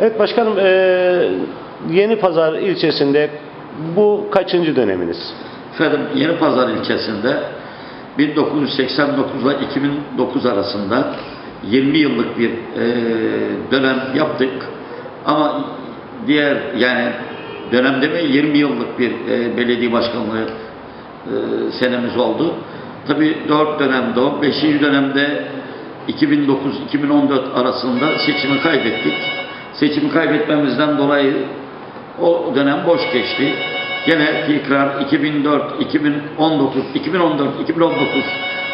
Evet başkanım, eee Yeni Pazar ilçesinde bu kaçıncı döneminiz? Efendim Yeni Pazar ilçesinde 1989 ile 2009 arasında 20 yıllık bir e, dönem yaptık. Ama diğer yani dönemde mi 20 yıllık bir e, belediye başkanlığı e, senemiz oldu. Tabii 4 dönemde o. 5. dönemde 2009-2014 arasında seçimi kaybettik. Seçimi kaybetmemizden dolayı o dönem boş geçti. Gene tekrar 2004, 2019, 2014, 2019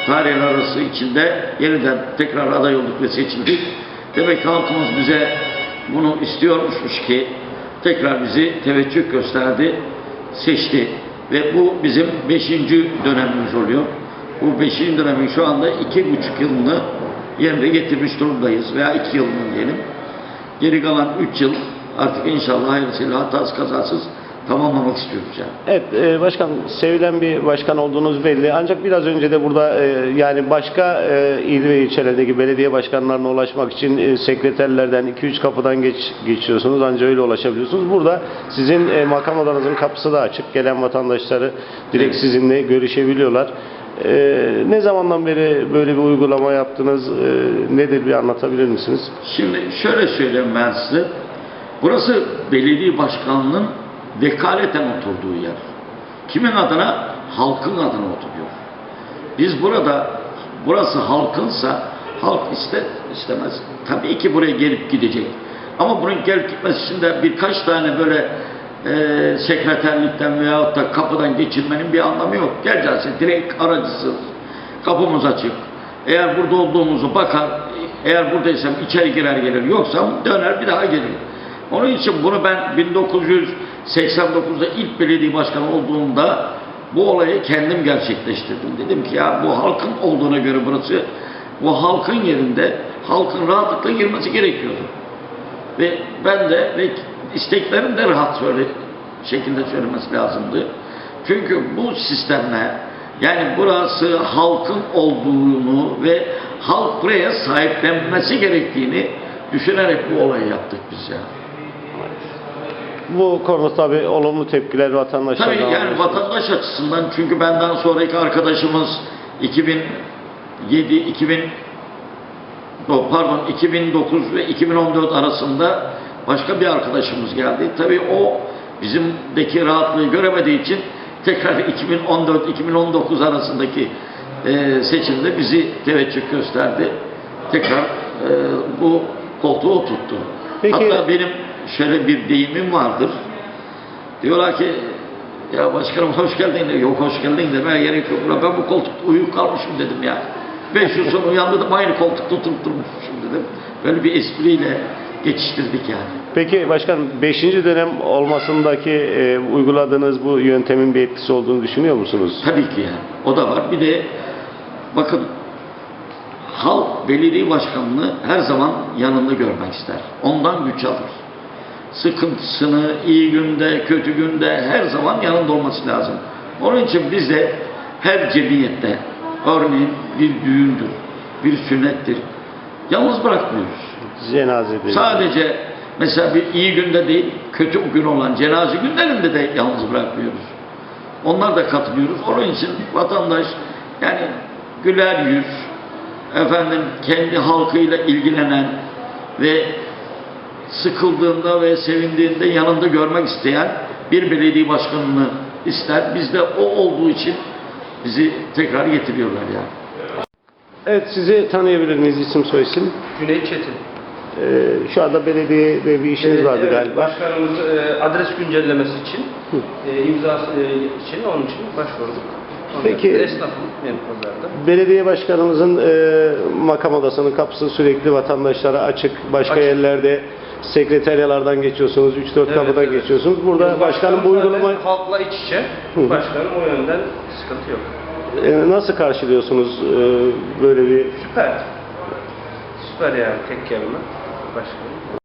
tarihler arası içinde yeniden tekrar aday olduk ve seçildik. Demek ki halkımız bize bunu istiyormuşmuş ki tekrar bizi teveccüh gösterdi, seçti. Ve bu bizim beşinci dönemimiz oluyor. Bu beşinci dönemin şu anda iki buçuk yılını yerine getirmiş durumdayız veya iki yılını diyelim. Geri kalan üç yıl artık inşallah hayırlısıyla hatasız kazasız tamamlamak istiyoruz yani. Evet eee başkan, sevilen bir başkan olduğunuz belli. Ancak biraz önce de burada eee, yani başka eee, il ve ilçelerdeki belediye başkanlarına ulaşmak için eee, sekreterlerden 2-3 kapıdan geç, geçiyorsunuz. Ancak öyle ulaşabiliyorsunuz. Burada sizin eee, makam odanızın kapısı da açık. Gelen vatandaşları direkt Evet. sizinle görüşebiliyorlar. Eee, ne zamandan beri böyle bir uygulama yaptınız? Eee, nedir bir anlatabilir misiniz? Şimdi şöyle söyleyeyim ben size. Burası belediye başkanlığının vekaleten oturduğu yer. Kimin adına? Halkın adına oturuyor. Biz burada, burası halkınsa, halk ister istemez. Tabii ki buraya gelip gidecek. Ama bunun gelip gitmesi için de birkaç tane böyle e, sekreterlikten veyahut da kapıdan geçirmenin bir anlamı yok. Geleceğiz direkt aracısız. Kapımız açık. Eğer burada olduğumuzu bakar, eğer buradaysam içeri girer gelir, yoksam döner bir daha gelir. Onun için bunu ben 1989'da ilk belediye başkanı olduğumda bu olayı kendim gerçekleştirdim. Dedim ki ya bu halkın olduğuna göre burası bu halkın yerinde halkın rahatlıkla girmesi gerekiyordu. Ve ben de ve isteklerim de rahat söyle şekilde söylemesi lazımdı. Çünkü bu sistemle yani burası halkın olduğunu ve halk buraya sahiplenmesi gerektiğini düşünerek bu olayı yaptık biz ya. Bu konuda tabii olumlu tepkiler vatandaşlardan Tabii yani alıyorsunuz. vatandaş açısından çünkü benden sonraki arkadaşımız 2007, 2000 o, pardon 2009 ve 2014 arasında başka bir arkadaşımız geldi. Tabii o bizimdeki rahatlığı göremediği için tekrar 2014-2019 arasındaki e, seçimde bizi teveccüh gösterdi. Tekrar e, bu koltuğu oturttu. Peki- Hatta benim şöyle bir deyimim vardır. Diyorlar ki ya başkanım hoş geldin. de, Yok hoş geldin demeye gerek yok. Ben bu koltukta uyuyup kalmışım dedim ya. Beş yıl sonra uyandım aynı koltukta oturup durmuşum dedim. Böyle bir espriyle geçiştirdik yani. Peki başkanım 5. dönem olmasındaki e, uyguladığınız bu yöntemin bir etkisi olduğunu düşünüyor musunuz? Tabii ki yani. O da var. Bir de bakın halk belediye başkanını her zaman yanında görmek ister. Ondan güç alır. Sıkıntısını iyi günde, kötü günde her zaman yanında olması lazım. Onun için biz de her cemiyette örneğin bir düğündür, bir sünnettir. Yalnız bırakmıyoruz. Cenazede. Sadece mesela bir iyi günde değil, kötü gün olan cenaze günlerinde de yalnız bırakmıyoruz. Onlar da katılıyoruz. Onun için vatandaş yani güler yüz, efendim kendi halkıyla ilgilenen ve sıkıldığında ve sevindiğinde yanında görmek isteyen bir belediye başkanını ister. Biz de o olduğu için bizi tekrar getiriyorlar yani. Evet sizi tanıyabilir miyiz isim soyisim? Cüneyt Çetin. Ee, şu anda belediyede bir işiniz Evet, vardı evet, galiba. Başkanımız e, adres güncellemesi için, e, imza e, için onun için başvurduk. Ondan Peki. Esnafım benim pazarda. Belediye başkanımızın e, makam odasının kapısı sürekli vatandaşlara açık. Başka Açık. yerlerde sekreteryalardan geçiyorsunuz, 3-4 Evet, kapıdan evet. geçiyorsunuz. Burada başkanım bu zaten uygulama halkla iç içe. Hı. Başkanım o yönden sıkıntı yok. e, nasıl karşılıyorsunuz e, böyle bir Süper. Süper yani tek kelime. Başkanım.